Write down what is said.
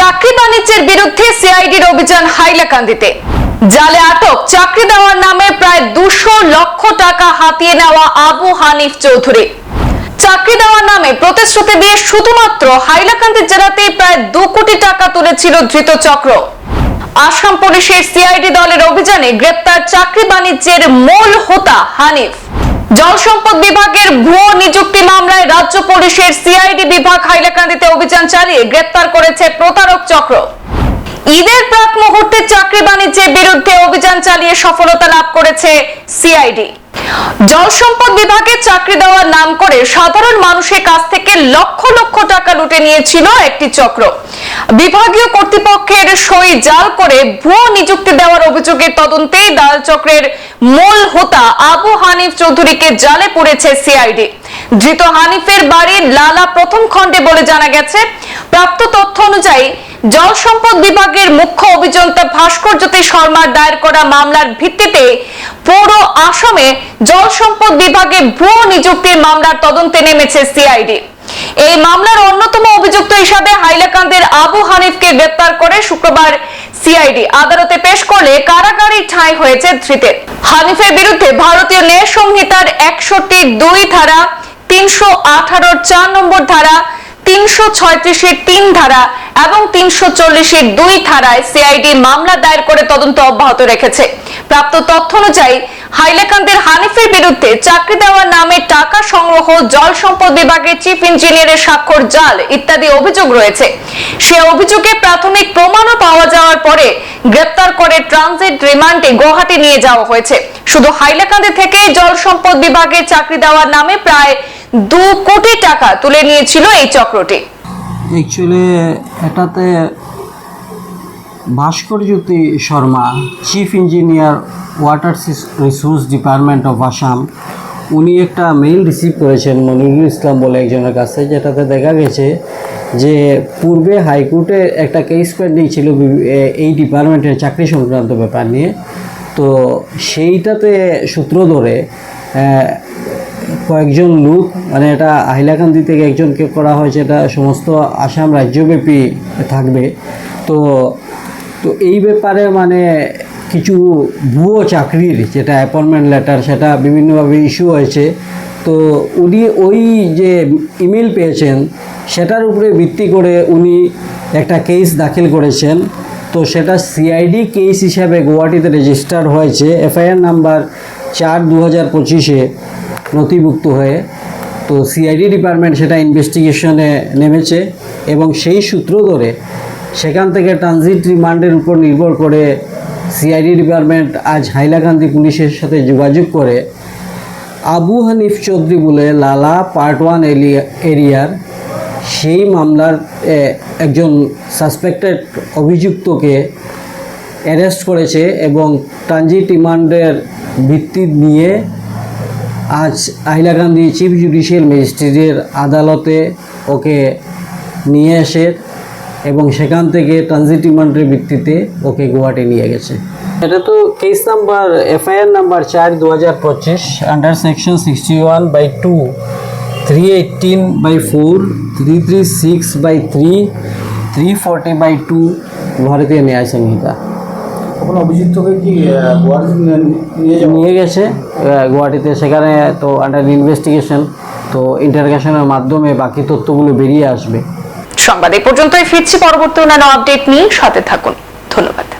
চাকরি বাণিজ্যের বিরুদ্ধে সিআইডির অভিযান হাইলাকান্দিতে। জালে আটক, চাকরি দেওয়ার নামে প্রায় দুশো লক্ষ টাকা হাতিয়ে নেওয়া আবু হানিফ চৌধুরী। চাকরি দেওয়ার নামে প্রতিশ্রুতি দিয়ে শুধুমাত্র হাইলাকান্দি জেলাতে প্রায় দু কোটি টাকা তুলেছিল ধৃত চক্র আসাম পুলিশের সিআইডি দলের অভিযানে গ্রেপ্তার চাকরি বাণিজ্যের মূল হোতা হানিফ। জল সম্পদ বিভাগের ভুয়ো নিযুক্তি মামলায় রাজ্য পুলিশের সিআইডি বিভাগ হাইলাকান্দিতে অভিযান চালিয়ে গ্রেপ্তার করেছে প্রতারক চক্র। ঈদের প্রাক মুহূর্তে চাকরি বাণিজ্যের বিরুদ্ধে অভিযান চালিয়ে সফলতা লাভ করেছে সিআইডি। জল সম্পদ বিভাগে চাকরি দেওয়ার নাম করে সাধারণ মানুষের কাছ থেকে লক্ষ লক্ষ টাকা লুটে নিয়েছিল একটি চক্র। বিভাগীয় কর্তৃপক্ষের সই জাল করে ভুয়ো নিযুক্তি দেওয়ার অভিযোগের তদন্তে দাল চক্রের মূল হোতা আবু হানিফ চৌধুরীকে জালে পড়েছে সিআইডি। ধৃত হানিফের বাড়ি লালা প্রথম খণ্ডে বলে জানা গেছে, প্রাপ্ত তথ্য অনুযায়ী জল সম্পদ বিভাগের মুখ্য অভিযন্তা ভাস্কর জ্যোতি শর্মার দায়ের করা মামলার ভিত্তিতে পৌর আসামে জল সম্পদ বিভাগে ভুয়ো নিযুক্তির মামলার তদন্তে নেমেছে সিআইডি। এই মামলার অন্যতম অভিযুক্ত হিসাবে হাইলাকান্দের আবু হানিফকে গ্রেপ্তার করে শুক্রবার সিআইডি। আদালতে পেশ করলে কারাগারি ঠাঁই হয়েছে ধৃতের। হানিফের বিরুদ্ধে ভারতীয় ন্যায় সংহিতার একষট্টি দুই ধারা তিনশো আঠারোর চার নম্বর ধারা তিনশো তিন ধারা এবং তিনশো চল্লিশের দুই ধারায় সিআইডি মামলা দায়ের করে তদন্ত অব্যাহত রেখেছে। প্রাপ্ত তথ্য অনুযায়ী, হাইলাকান্দের হানিফের বিরুদ্ধে চাকরি দেওয়ার নামে টাকা সংগ্রহ, জল সম্পদ বিভাগের চিফ ইঞ্জিনিয়ারের স্বাক্ষর, জাল ইত্যাদি অভিযোগ রয়েছে। সে অভিযোগে প্রাথমিক প্রমাণও পাওয়া যাওয়ার পরে গ্রেপ্তার করে ট্রানজিট রিমান্ডে গুয়াহাটি নিয়ে যাওয়া হয়েছে। শুধু হাইলাকান্দি থেকে জল সম্পদ বিভাগে চাকরি দেওয়ার নামে প্রায় দু কোটি টাকা তুলে নিয়েছিল এই চক্রটি। অ্যাকচুয়ালি এটাতে Bhaskar Jyoti Sharma chief engineer water resource department of Assam উনি একটা মেইল রিসিভ করেছেন মনিরুল ইসলাম বলে একজনের কাছে যেটাতে দেখা গেছে যে পূর্বে হাইকোর্টে একটা কেস পেন্ডিং ছিল এই ডিপার্টমেন্টের চাকরি সংক্রান্ত ব্যাপার নিয়ে। তো সেইটাতে সূত্র ধরে কয়েকজন লোক মানে এটা আহিলাকান্দি থেকে একজনকে করা হয়েছে এটা সমস্ত আসাম রাজ্যব্যাপী থাকবে। তো তো এই ব্যাপারে মানে কিছু ভুয়ো চাকরির যেটা অ্যাপয়েন্টমেন্ট লেটার সেটা বিভিন্নভাবে ইস্যু হয়েছে। তো উনি ওই যে ইমেল পেয়েছেন, সেটার উপরে ভিত্তি করে উনি একটা কেস দাখিল করেছেন। তো সেটা সিআইডি কেস হিসাবে গুয়াহাটিতে রেজিস্টার হয়েছে। এফআইআর নাম্বার চার দু হাজার পঁচিশে। নথিভুক্ত হয়ে তো সিআইডি ডিপার্টমেন্ট সেটা ইনভেস্টিগেশনে নেমেছে এবং সেই সূত্র ধরে সেখান থেকে ট্রানজিট রিমান্ডের উপর নির্ভর করে সিআইডি ডিপার্টমেন্ট আজ হাইলাকান্দি পুলিশের সাথে যোগাযোগ করে আবু হানিফ চৌধুরী বলে লালা পার্ট ওয়ান এরিয়ার সেই মামলার একজন সাসপেক্টেড অভিযুক্তকে অ্যারেস্ট করেছে এবং ট্রানজিট রিমান্ডের ভিত্তি নিয়ে আজ হাইলাকান্দি চিফ জুডিশিয়াল ম্যাজিস্ট্রেটের আদালতে ওকে নিয়ে এসে এবং সেখান থেকে ট্রানজিট রিমান্ডের ভিত্তিতে ওকে গুয়াহাটি নিয়ে গেছে। এটা তো কেস নাম্বার এফআইআর নাম্বার চার দু হাজার পঁচিশ under section sixty one by two three eighteen by four three three six by three three forty by two Bharatiya Nyaya Sanhita. কোনো অভিযুক্তকে কি নিয়ে- নিয়ে যাওয়া? নিয়ে গেছে গুয়াহাটিতে। সেখানে তো আন্ডার ইনভেস্টিগেশন তো ইন্টারগেশনের মাধ্যমে বাকি তথ্যগুলো বেরিয়ে আসবে। সংবাদ এই পর্যন্তই ফিরছি পরবর্তী অন্যান্য আপডেট নিয়ে। সাথে থাকুন। ধন্যবাদ।